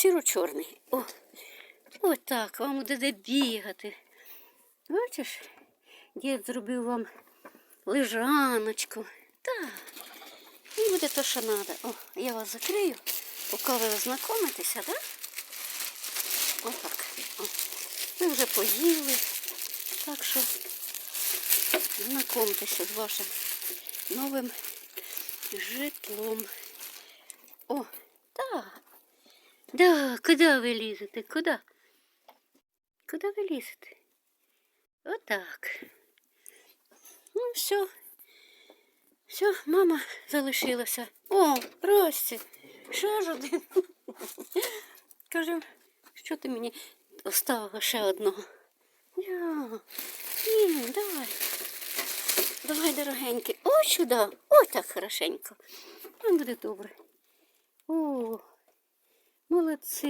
сіро-чорний. О, отак, вам буде де бігати. Бачиш, дід зробив вам лежаночку. Так. І буде то, що треба. О, я вас закрию, поки ви ознакомитеся, так? Отак. О. Ви вже поїли. Так що знакомтеся з вашим новим житлом. О, так. Да, куди ви лізете? Куди? Куди ви лізете? Отак. Ну, все. Все, мама залишилася. О, Рості, ще ж один. Каже, що ти мені оставила ще одного? Я. Ні, давай. Давай, дорогенький. О, сюди. О, так хорошенько. Нам буде добре. О, let's see.